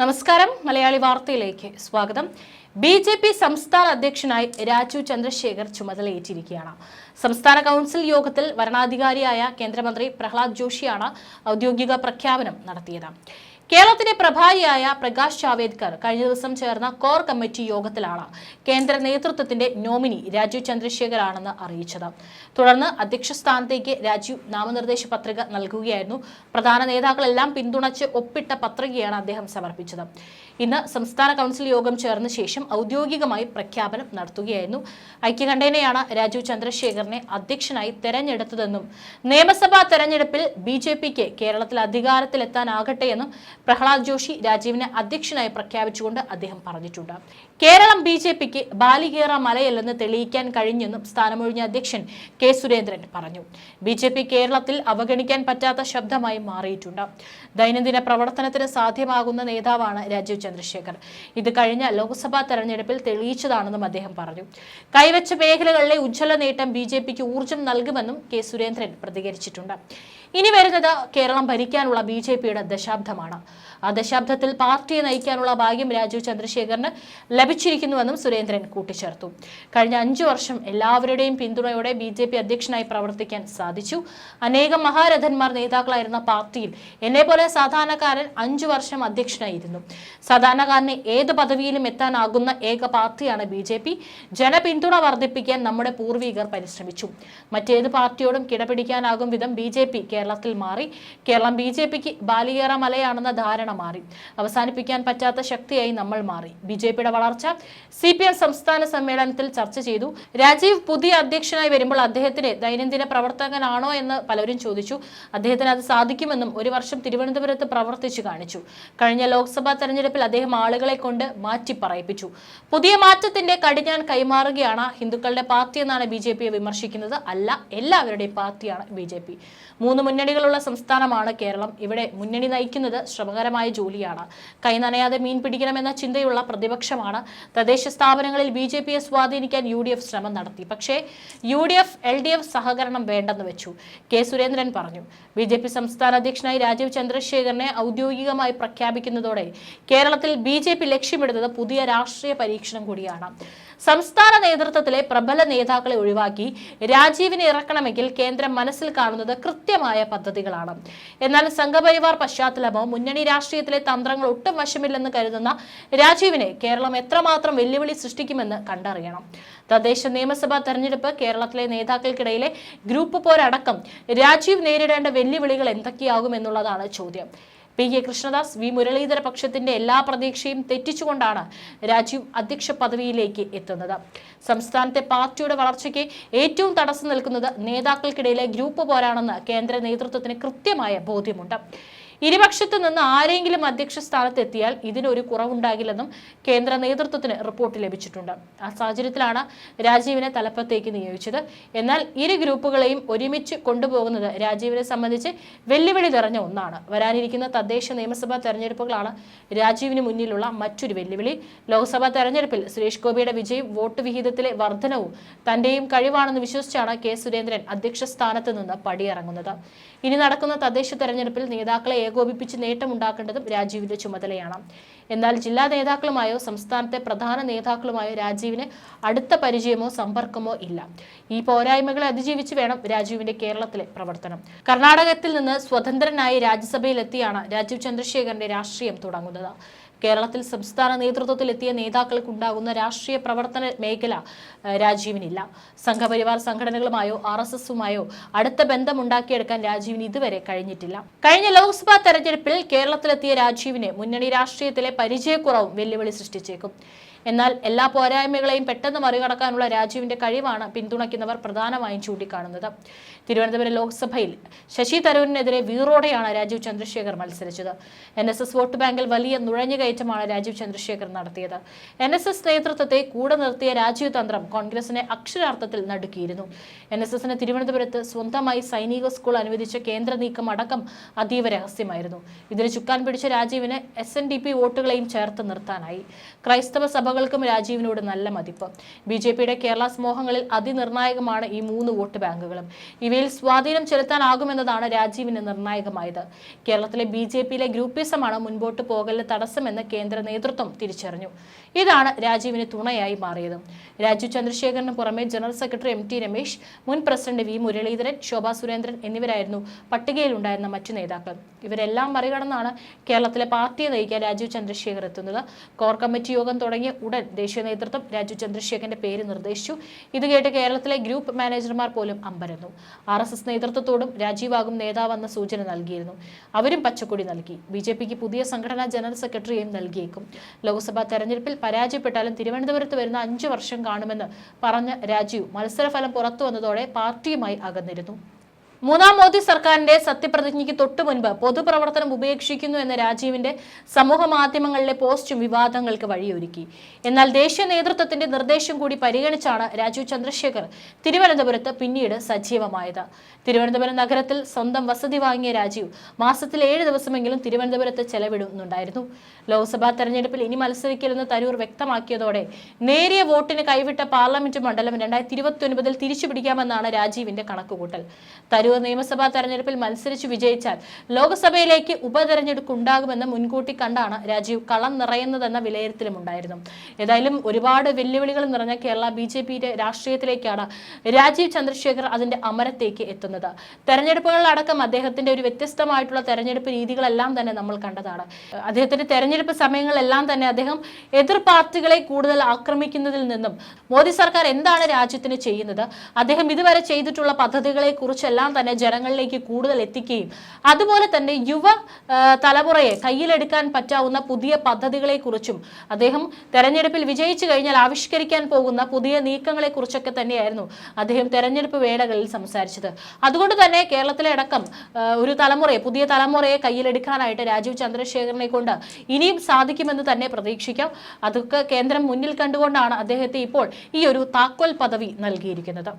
നമസ്കാരം. മലയാളി വാർത്തയിലേക്ക് സ്വാഗതം. ബി ജെ പി സംസ്ഥാന അധ്യക്ഷനായി രാജു ചന്ദ്രശേഖർ ചുമതലയേറ്റിരിക്കുകയാണ്. സംസ്ഥാന കൗൺസിൽ യോഗത്തിൽ വരണാധികാരിയായ കേന്ദ്രമന്ത്രി പ്രഹ്ലാദ് ജോഷിയാണ് ഔദ്യോഗിക പ്രഖ്യാപനം നടത്തിയത്. കേരളത്തിന്റെ പ്രഭാരിയായ പ്രകാശ് ജാവേദ്കർ കഴിഞ്ഞ ദിവസം ചേർന്ന കോർ കമ്മിറ്റി യോഗത്തിലാണ് കേന്ദ്ര നേതൃത്വത്തിന്റെ നോമിനി രാജീവ് ചന്ദ്രശേഖരാണെന്ന് അറിയിച്ചത്. തുടർന്ന് അധ്യക്ഷ സ്ഥാനത്തേക്ക് രാജീവ് നാമനിർദ്ദേശ പത്രിക നൽകുകയായിരുന്നു. പ്രധാന നേതാക്കളെല്ലാം പിന്തുണച്ച് ഒപ്പിട്ട പത്രികയാണ് അദ്ദേഹം സമർപ്പിച്ചത്. ഇന്ന് സംസ്ഥാന കൗൺസിൽ യോഗം ചേർന്ന ശേഷം ഔദ്യോഗികമായി പ്രഖ്യാപനം നടത്തുകയായിരുന്നു. ഐക്യകണ്ഠേനയാണ് രാജീവ് ചന്ദ്രശേഖറിനെ അധ്യക്ഷനായി തെരഞ്ഞെടുത്തതെന്നും നിയമസഭാ തെരഞ്ഞെടുപ്പിൽ ബി ജെ പിക്ക് കേരളത്തിൽ അധികാരത്തിലെത്താനാകട്ടെ എന്നും പ്രഹ്ലാദ് ജോഷി രാജീവിനെ അധ്യക്ഷനായി പ്രഖ്യാപിച്ചുകൊണ്ട് അദ്ദേഹം പറഞ്ഞിട്ടുണ്ട്. കേരളം ബി ജെ പിക്ക് ബാലികേറ മലയല്ലെന്ന് തെളിയിക്കാൻ കഴിഞ്ഞെന്നും സ്ഥാനമൊഴിഞ്ഞ അധ്യക്ഷൻ കെ സുരേന്ദ്രൻ പറഞ്ഞു. ബി ജെ പി കേരളത്തിൽ അവഗണിക്കാൻ പറ്റാത്ത ശബ്ദമായി മാറിയിട്ടുണ്ട്. ദൈനംദിന പ്രവർത്തനത്തിന് സാധ്യമാകുന്ന നേതാവാണ് രാജീവ് ചന്ദ്രശേഖർ. ഇത് കഴിഞ്ഞ ലോക്സഭാ തെരഞ്ഞെടുപ്പിൽ തെളിയിച്ചതാണെന്നും അദ്ദേഹം പറഞ്ഞു. കൈവച്ച മേഖലകളിലെ ഉജ്ജ്വല നേട്ടം ബി ജെ പിക്ക് ഊർജം നൽകുമെന്നും കെ സുരേന്ദ്രൻ പ്രതികരിച്ചിട്ടുണ്ട്. ഇനി വരുന്നത് കേരളം ഭരിക്കാനുള്ള ബി ജെ പിയുടെ ദശാബ്ദമാണ്. ആ ദശാബ്ദത്തിൽ പാർട്ടിയെ നയിക്കാനുള്ള ഭാഗ്യം രാജീവ് ചന്ദ്രശേഖറിന് ലഭിച്ചിരിക്കുന്നുവെന്നും സുരേന്ദ്രൻ കൂട്ടിച്ചേർത്തു. കഴിഞ്ഞ അഞ്ചു വർഷം എല്ലാവരുടെയും പിന്തുണയോടെ ബി ജെ പി അധ്യക്ഷനായി പ്രവർത്തിക്കാൻ സാധിച്ചു. അനേകം മഹാരഥന്മാർ നേതാക്കളായിരുന്ന പാർട്ടിയിൽ എന്നെ പോലെ സാധാരണക്കാരൻ അഞ്ചു വർഷം അധ്യക്ഷനായിരുന്നു. സാധാരണക്കാരന് ഏത് പദവിയിലും എത്താനാകുന്ന ഏക പാർട്ടിയാണ് ബി ജെ പി. ജനപിന്തുണ വർദ്ധിപ്പിക്കാൻ നമ്മുടെ പൂർവികർ പരിശ്രമിച്ചു. മറ്റേത് പാർട്ടിയോടും കിടപിടിക്കാനാകും വിധം ബി ജെ പി കേരളത്തിൽ മാറി. കേരളം ബി ജെ പിക്ക് ബാലികേറ മലയാണെന്ന ധാരണ മാറി. അവസാനിപ്പിക്കാൻ പറ്റാത്ത ശക്തിയായി നമ്മൾ മാറി. ബി ജെ പിയുടെ വളർച്ച സി പി എം സംസ്ഥാന സമ്മേളനത്തിൽ ചർച്ച ചെയ്തു. രാജീവ് പുതിയ അധ്യക്ഷനായി വരുമ്പോൾ അദ്ദേഹത്തിന് ദൈനംദിന പ്രവർത്തകനാണോ എന്ന് പലരും ചോദിച്ചു. അദ്ദേഹത്തിന് അത് സാധിക്കുമെന്നും ഒരു വർഷം തിരുവനന്തപുരത്ത് പ്രവർത്തിച്ചു കാണിച്ചു. കഴിഞ്ഞ ലോക്സഭാ തെരഞ്ഞെടുപ്പിൽ അദ്ദേഹം ആളുകളെ കൊണ്ട് മാറ്റി പറയിപ്പിച്ചു. പുതിയ മാറ്റത്തിന്റെ കടിഞ്ഞാൻ കൈമാറുകയാണ്. ഹിന്ദുക്കളുടെ പാർട്ടി എന്നാണ് ബി വിമർശിക്കുന്നത്. അല്ല എല്ലാവരുടെയും പാർട്ടിയാണ് ബി മൂന്ന് മുന്നണികളുള്ള സംസ്ഥാനമാണ് കേരളം. ഇവിടെ മുന്നണി നയിക്കുന്നത് ശ്രമകരമായ ജോലിയാണ്. കൈ നനയാതെ മീൻ പിടിക്കണമെന്ന ചിന്തയുള്ള പ്രതിപക്ഷമാണ്. തദ്ദേശ സ്ഥാപനങ്ങളിൽ ബി ജെ പിയെ സ്വാധീനിക്കാൻ യു ഡി എഫ് ശ്രമം നടത്തി. പക്ഷേ U D F L D F സഹകരണം വേണ്ടെന്ന് വെച്ചു. കെ സുരേന്ദ്രൻ പറഞ്ഞു. ബി ജെ പി സംസ്ഥാന അധ്യക്ഷനായി രാജീവ് ചന്ദ്രശേഖരനെ ഔദ്യോഗികമായി പ്രഖ്യാപിക്കുന്നതോടെ കേരളത്തിൽ ബി ജെ പി ലക്ഷ്യമിടുന്നത് പുതിയ രാഷ്ട്രീയ പരീക്ഷണം കൂടിയാണ്. സംസ്ഥാന നേതൃത്വത്തിലെ പ്രബല നേതാക്കളെ ഒഴിവാക്കി രാജീവിനെ ഇറക്കണമെങ്കിൽ കേന്ദ്രം മനസ്സിൽ കാണുന്നത് കൃത്യമായ പദ്ധതികളാണ്. എന്നാൽ സംഘപരിവാർ പശ്ചാത്തലമോ മുന്നണി രാഷ്ട്രീയത്തിലെ തന്ത്രങ്ങൾ ഒട്ടും വശമില്ലെന്ന് കരുതുന്ന രാജീവിനെ കേരളം എത്രമാത്രം വെല്ലുവിളി സൃഷ്ടിക്കുമെന്ന് കണ്ടറിയണം. തദ്ദേശ നിയമസഭാ തെരഞ്ഞെടുപ്പ് കേരളത്തിലെ നേതാക്കൾക്കിടയിലെ ഗ്രൂപ്പ് പോരടക്കം രാജീവ് നേരിടേണ്ട വെല്ലുവിളികൾ എന്തൊക്കെയാകും എന്നുള്ളതാണ് ചോദ്യം. P K Krishnadas V Muraleedhara പക്ഷത്തിന്റെ എല്ലാ പ്രതീക്ഷയും തെറ്റിച്ചുകൊണ്ടാണ് രാജീവ് അധ്യക്ഷ പദവിയിലേക്ക് എത്തുന്നത്. സംസ്ഥാനത്തെ പാർട്ടിയുടെ വളർച്ചയ്ക്ക് ഏറ്റവും തടസ്സം നിൽക്കുന്നത് നേതാക്കൾക്കിടയിലെ ഗ്രൂപ്പ് പോരാണെന്ന് കേന്ദ്ര നേതൃത്വത്തിന് കൃത്യമായ ബോധ്യമുണ്ട്. ഇരുപക്ഷത്തു നിന്ന് ആരെങ്കിലും അധ്യക്ഷ സ്ഥാനത്ത് എത്തിയാൽ ഇതിനൊരു കുറവുണ്ടാകില്ലെന്നും കേന്ദ്ര നേതൃത്വത്തിന് റിപ്പോർട്ട് ലഭിച്ചിട്ടുണ്ട്. ആ സാഹചര്യത്തിലാണ് രാജീവിനെ തലപ്പത്തേക്ക് നിയോഗിച്ചത്. എന്നാൽ ഇരു ഗ്രൂപ്പുകളെയും ഒരുമിച്ച് കൊണ്ടുപോകുന്നത് രാജീവിനെ സംബന്ധിച്ച് വെല്ലുവിളി നിറഞ്ഞ ഒന്നാണ്. വരാനിരിക്കുന്ന തദ്ദേശ നിയമസഭാ തെരഞ്ഞെടുപ്പുകളാണ് രാജീവിന് മുന്നിലുള്ള മറ്റൊരു വെല്ലുവിളി. ലോക്സഭാ തെരഞ്ഞെടുപ്പിൽ സുരേഷ് ഗോപിയുടെ വിജയം വോട്ട് വിഹിതത്തിലെ വർധനവും തന്റെയും കഴിവാണെന്ന് വിശ്വസിച്ചാണ് കെ സുരേന്ദ്രൻ അധ്യക്ഷ സ്ഥാനത്ത് നിന്ന് പടിയിറങ്ങുന്നത്. ഇനി നടക്കുന്ന തദ്ദേശ തെരഞ്ഞെടുപ്പിൽ നേതാക്കളെ ഏകോപിപ്പിച്ച് നേട്ടമുണ്ടാക്കേണ്ടതും രാജീവിന്റെ ചുമതലയാണ്. എന്നാൽ ജില്ലാ നേതാക്കളുമായോ സംസ്ഥാനത്തെ പ്രധാന നേതാക്കളുമായോ രാജീവിന് അടുത്ത പരിചയമോ സമ്പർക്കമോ ഇല്ല. ഈ പോരായ്മകളെ അതിജീവിച്ച് വേണം രാജീവിന്റെ കേരളത്തിലെ പ്രവർത്തനം. കർണാടകത്തിൽ നിന്ന് സ്വതന്ത്രനായി രാജ്യസഭയിലെത്തിയാണ് രാജീവ് ചന്ദ്രശേഖരന്റെ രാഷ്ട്രീയം തുടങ്ങുന്നത്. കേരളത്തിൽ സംസ്ഥാന നേതൃത്വത്തിൽ എത്തിയ നേതാക്കൾക്കുണ്ടാകുന്ന രാഷ്ട്രീയ പ്രവർത്തന മേഖല രാജീവിനില്ല. സംഘപരിവാർ സംഘടനകളുമായോ ആർ എസ് എസുമായോ അടുത്ത ബന്ധമുണ്ടാക്കിയെടുക്കാൻ രാജീവിന് ഇതുവരെ കഴിഞ്ഞിട്ടില്ല. കഴിഞ്ഞ ലോക്സഭാ തെരഞ്ഞെടുപ്പിൽ കേരളത്തിലെത്തിയ രാജീവിന് മുന്നണി രാഷ്ട്രീയത്തിലെ പരിചയക്കുറവും വെല്ലുവിളി സൃഷ്ടിച്ചേക്കും. എന്നാൽ എല്ലാ പോരായ്മകളെയും പെട്ടെന്ന് മറികടക്കാനുള്ള രാജീവിന്റെ കഴിവാണ് പിന്തുണയ്ക്കുന്നവർ പ്രധാനമായും ചൂണ്ടിക്കാണുന്നത്. തിരുവനന്തപുരം ലോക്സഭയിൽ ശശി തരൂരിനെതിരെ വീറോടെയാണ് രാജീവ് ചന്ദ്രശേഖർ മത്സരിച്ചത്. എൻ എസ് എസ് വോട്ട് ബാങ്കിൽ വലിയ നുഴഞ്ഞുകയറ്റമാണ് രാജീവ് ചന്ദ്രശേഖർ നടത്തിയത്. എൻ എസ് എസ് നേതൃത്വത്തെ കൂടെ നിർത്തിയ രാജീവ് തന്ത്രം കോൺഗ്രസിനെ അക്ഷരാർത്ഥത്തിൽ നടുക്കിയിരുന്നു. എൻ എസ് എസിന് തിരുവനന്തപുരത്ത് സ്വന്തമായി സൈനിക സ്കൂൾ അനുവദിച്ച കേന്ദ്ര നീക്കം അടക്കം അതീവ രഹസ്യമായിരുന്നു. ഇതിന് ചുക്കാൻ പിടിച്ച രാജീവിന് എസ് എൻ ഡി പി വോട്ടുകളെയും ചേർത്ത് നിർത്താനായി. ക്രൈസ്തവ സഭകൾക്കും രാജീവിനോട് നല്ല മതിപ്പ്. ബി ജെ പിയുടെ കേരള സമൂഹങ്ങളിൽ അതിനിർണായകമാണ് ഈ മൂന്ന് വോട്ട് ബാങ്കുകളും. ഇവയിൽ സ്വാധീനം ചെലുത്താനാകുമെന്നതാണ് രാജീവിന് നിർണായകമായത്. കേരളത്തിലെ ബി ജെ പിയിലെ ഗ്രൂപ്പിസമാണ് മുൻപോട്ട് പോകലിന് തടസ്സമെന്ന് കേന്ദ്ര നേതൃത്വം തിരിച്ചറിഞ്ഞു. ഇതാണ് രാജീവിന് തുണയായി മാറിയത്. രാജീവ് ചന്ദ്രശേഖരന് പുറമെ general secretary M T Ramesh മുൻ പ്രസിഡന്റ് വി മുരളീധരൻ ശോഭാ സുരേന്ദ്രൻ എന്നിവരായിരുന്നു പട്ടികയിലുണ്ടായിരുന്ന മറ്റു നേതാക്കൾ. ഇവരെല്ലാം മറികടന്നാണ് കേരളത്തിലെ പാർട്ടിയെ നയിക്കാൻ രാജീവ് ചന്ദ്രശേഖർ എത്തുന്നത്. കോർ കമ്മിറ്റി യോഗം തുടങ്ങിയ ഉടൻ ദേശീയ നേതൃത്വം രാജീവ് ചന്ദ്രശേഖരന്റെ പേര് നിർദ്ദേശിച്ചു. ഇത് കേട്ട് കേരളത്തിലെ ഗ്രൂപ്പ് മാനേജർമാർ പോലും അമ്പരന്നു. ആർ എസ് എസ് നേതൃത്വത്തോടും രാജീവാകും നേതാവെന്ന സൂചന നൽകിയിരുന്നു. അവരും പച്ചക്കൊടി നൽകി. ബി ജെ പിക്ക് പുതിയ സംഘടനാ ജനറൽ സെക്രട്ടറിയെയും നൽകിയേക്കും. ലോക്സഭാ തെരഞ്ഞെടുപ്പിൽ പരാജയപ്പെട്ടാലും തിരുവനന്തപുരത്ത് വരുന്ന അഞ്ചു വർഷം കാണുമെന്ന് പറഞ്ഞ രാജീവ് മത്സരഫലം പുറത്തു വന്നതോടെ പാർട്ടിയുമായി അകന്നിരുന്നു. മൂന്നാം മോദി സർക്കാരിന്റെ സത്യപ്രതിജ്ഞയ്ക്ക് തൊട്ടു മുൻപ് പൊതുപ്രവർത്തനം ഉപേക്ഷിക്കുന്നു എന്ന രാജീവിന്റെ സമൂഹ മാധ്യമങ്ങളിലെ പോസ്റ്റും വിവാദങ്ങൾക്ക് വഴിയൊരുക്കി. എന്നാൽ ദേശീയ നേതൃത്വത്തിന്റെ നിർദ്ദേശം കൂടി പരിഗണിച്ചാണ് രാജീവ് ചന്ദ്രശേഖർ തിരുവനന്തപുരത്ത് പിന്നീട് സജീവമായത്. തിരുവനന്തപുരം നഗരത്തിൽ സ്വന്തം വസതി വാങ്ങിയ രാജീവ് മാസത്തിൽ ഏഴ് ദിവസമെങ്കിലും തിരുവനന്തപുരത്ത് ചെലവിടുന്നുണ്ടായിരുന്നു. ലോക്സഭാ തെരഞ്ഞെടുപ്പിൽ ഇനി മത്സരിക്കില്ലെന്ന് തരൂർ വ്യക്തമാക്കിയതോടെ നേരിയ വോട്ടിന് കൈവിട്ട പാർലമെന്റ് മണ്ഡലം രണ്ടായിരത്തി ഇരുപത്തി ഒൻപതിൽ തിരിച്ചുപിടിക്കാമെന്നാണ് രാജീവിന്റെ കണക്കുകൂട്ടൽ. തരൂർ നിയമസഭാ തെരഞ്ഞെടുപ്പിൽ മത്സരിച്ച് വിജയിച്ചാൽ ലോക്സഭയിലേക്ക് ഉപതെരഞ്ഞെടുപ്പ് ഉണ്ടാകുമെന്ന് മുൻകൂട്ടി കണ്ടാണ് രാജീവ് കളം നിറയുന്നതെന്ന വിലയിരുത്തലുമുണ്ടായിരുന്നു. ഏതായാലും ഒരുപാട് വെല്ലുവിളികൾ നിറഞ്ഞ കേരള ബി ജെ പിയുടെ രാഷ്ട്രീയത്തിലേക്കാണ് രാജീവ് ചന്ദ്രശേഖർ അതിന്റെ അമരത്തേക്ക് എത്തുന്നത്. തെരഞ്ഞെടുപ്പുകളിലടക്കം അദ്ദേഹത്തിന്റെ ഒരു വ്യത്യസ്തമായിട്ടുള്ള തെരഞ്ഞെടുപ്പ് രീതികളെല്ലാം തന്നെ നമ്മൾ കണ്ടതാണ്. അദ്ദേഹത്തിന്റെ തെരഞ്ഞെടുപ്പ് സമയങ്ങളെല്ലാം തന്നെ അദ്ദേഹം എതിർ പാർട്ടികളെ കൂടുതൽ ആക്രമിക്കുന്നതിൽ നിന്നും മോദി സർക്കാർ എന്താണ് രാജ്യത്തിന് ചെയ്യുന്നത്? അദ്ദേഹം ഇതുവരെ ചെയ്തിട്ടുള്ള പദ്ധതികളെ കുറിച്ചെല്ലാം തന്നെ ജനങ്ങളിലേക്ക് കൂടുതൽ എത്തിക്കുകയും അതുപോലെ തന്നെ യുവ തലമുറയെ കയ്യിലെടുക്കാൻ പറ്റാവുന്ന പുതിയ പദ്ധതികളെക്കുറിച്ചും അദ്ദേഹം തെരഞ്ഞെടുപ്പിൽ വിജയിച്ചു കഴിഞ്ഞാൽ ആവിഷ്കരിക്കാൻ പോകുന്ന പുതിയ നീക്കങ്ങളെക്കുറിച്ചൊക്കെ തന്നെയായിരുന്നു അദ്ദേഹം തെരഞ്ഞെടുപ്പ് വേളകളിൽ സംസാരിച്ചത്. അതുകൊണ്ട് തന്നെ കേരളത്തിലെ അടക്കം ഒരു തലമുറയെ പുതിയ തലമുറയെ കയ്യിലെടുക്കാനായിട്ട് രാജീവ് ചന്ദ്രശേഖരനെ കൊണ്ട് ഇനിയും സാധിക്കുമെന്ന് തന്നെ പ്രതീക്ഷിക്കാം. അതൊക്കെ കേന്ദ്രം മുന്നിൽ കണ്ടുകൊണ്ടാണ് അദ്ദേഹത്തെ ഇപ്പോൾ ഈ ഒരു താക്കോൽ പദവി നൽകിയിരിക്കുന്നത്.